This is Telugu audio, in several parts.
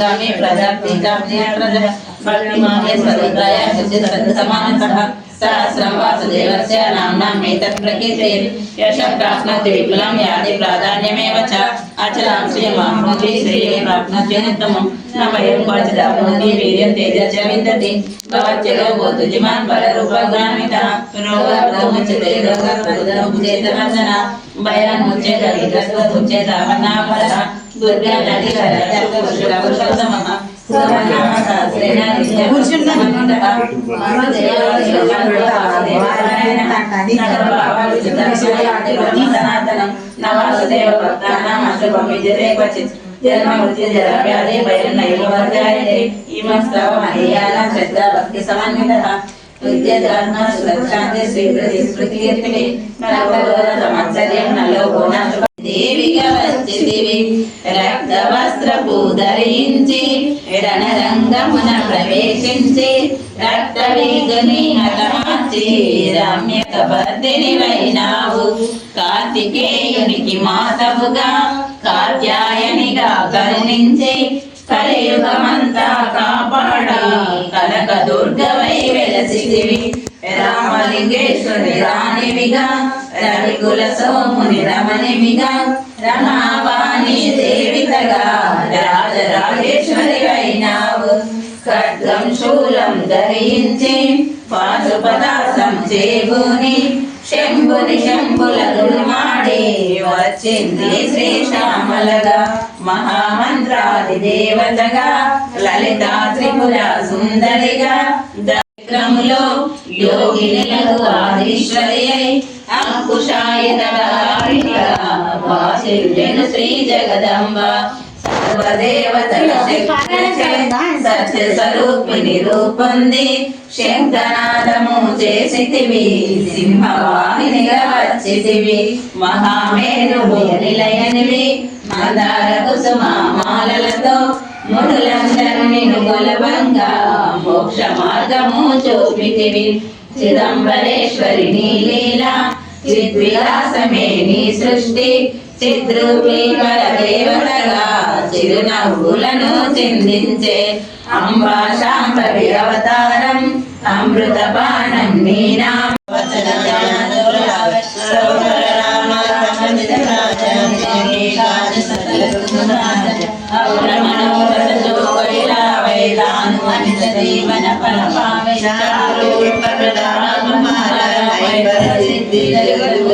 गम्ये प्रजाप्ति काम्ये प्रजा भक्तिमाने सविताय सह सहस्रं देवस्य नाम्नाम् एतत् प्रकीर्तयेत् यशः प्राप्नोति विपुलं यादि प्राधान्यमेव च अचलां श्रियमाप्नोति श्रिये प्राप्नोति अनुत्तमं न वयं क्वचिदाप्नोति वीर्यं तेजश्च विन्दति भवत्यलो भवतु जिमान् पररूपग्रामितः रोगप्रमुच्यते रोगप्रबुधमुचेतमञ्जना भयानुच्चेत विदस्वमुच्चेतावन्नापरः విగ్రహముచ్యేతావన్నాపరః దుర్గా నది పురుషోత్తమః భయం నైవ వర్గాయతే మహేయాన శ్రద్ధ భక్తి దేవిగా వచ్చిదివి వస్త్రపు ధరించి రణరంగమున ప్రవేశించి రక్త వేగని హతమార్చి రమ్యక భర్తిని వైనావు కార్తికేయునికి మాతవుగా కాత్యాయనిగా కరుణించి కలియుగమంతా కాపాడ. కనక దుర్గవై వెలసిదివి రామలింగేశ్వరి రాణివిగా రవికుల సోముని రమణివిగా రమావాణి దేవితగా రాజరాజేశ్వరి అయినావు ఖడ్గం శూలం ధరించి పాశుపదాసం చేబూని శంభుని శంభుల దుర్మాడి వచ్చింది శ్రీశ్యామలగా మహామంత్రాది దేవతగా లలిత త్రిపుర సుందరిగా. విక్రములో యోగినులకు ఆదిశ్వరి అయి అంకుశాయుధగా వాసిల్యను శ్రీ జగదంబ సర్వదేవతల సత్య స్వరూపిణి రూపొంది. శంఖనాదము చేసితివి సింహవాహినిగా వచ్చితివి మహామేరు నిలయనివి మందార కుసుమ మాలలతో మునులందరిని గొలవంగా మోక్ష మార్గము చూపితివి. చిదంబరేశ్వరి నీ లీలా చిద్విలాసమే నీ సృష్టి. చిద్రూపీ దేవతగా చిరునవ్వులను చిందించే అంబా శాంభవి అవతారం అమృత బాణం నీనా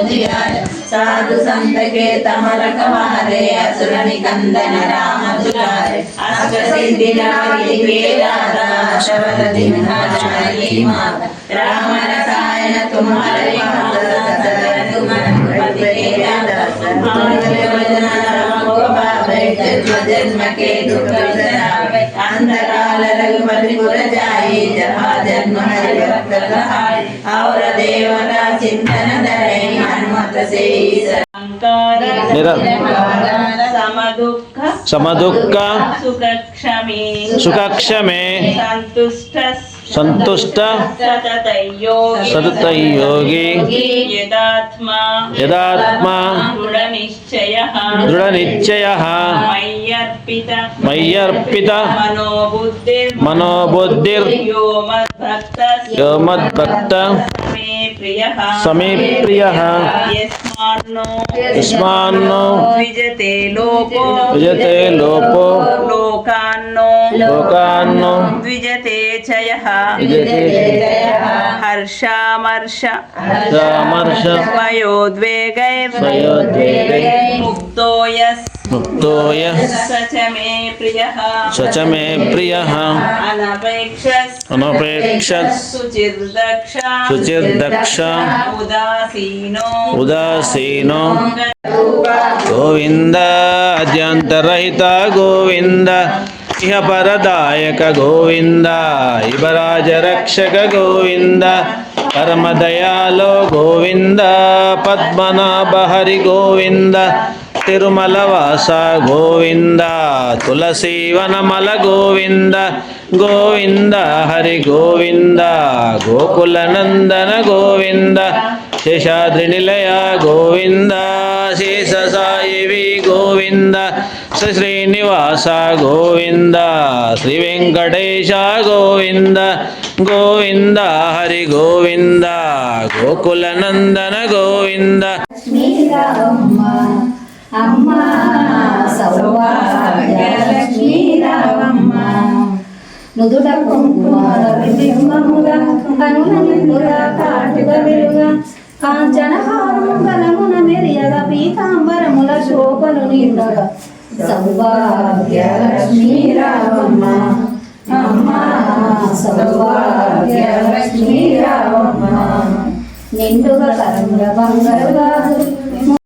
जीवन साधु संत के तमर कमारे असुर निकंदन राम दुलारे असुर सिद्धि नारी के दादा शबद दिन हरी माता राम रसायन तुम्हारे माता सदर तुम्हारे पति के दादा मंगल वचन राम को पावे जन्म जन्म के दुख సమదుఃఖ సుఖక్షమే సంతుష్ట సంతుష్ట సతతయోగి సతతయోగి యదాత్మా యదాత్మా దృఢ నిశ్చయ దృఢ నిశ్చయ మయ్యర్పిత మయ్యర్పిత మనోబుద్ధిర్ మనోబుద్ధిర్ యో మద్భక్త समे प्रियः यस्मान्नो विजते लोको। विजते लोको। लोकान्नो लोकान्नो द्विजते च यः। हर्षामर्ष। हर्षामर्ष। मुक्तो यस्य ప్రియ సచ మే ప్రియ అనపేక్ష అనపేక్ష శుచిర్దక్ష శుచిర్దక్ష ఉదాసీనో ఉదాసీనో గోవింద అద్యంతరహిత గోవింద ఇహ పరదాయక గోవింద ఇవరాజ రక్షక గోవింద పరమదయాలో గోవింద పద్మనాభ హరి గోవింద తిరుమల వాస గోవింద తులసీవనమల గోవింద గోవింద హరి గోవింద గోకుల నందన గోవింద శేషాద్రి నిలయ గోవింద శేష సాయివి గోవింద శ్రీ శ్రీనివాస గోవింద శ్రీ వెంకటేశ గోవింద గోవింద హరి గోవింద గోకుల నందన గోవింద లక్ష్మీరావమ్మ అమ్మ సౌభాగ్య లక్ష్మీరావమ్మ నుదుట కుంకుమార బింబముగా కనుల నిండుగా కాటుక వెలుగా కాంచనహారము బలమున మెరియగా పీతాంబరముల శోభలు నిండగా. సౌభాగ్య లక్ష్మీరావమ్మ అమ్మ సౌభాగ్య లక్ష్మీరావమ్మ నిండుగా కరంగ బంగారు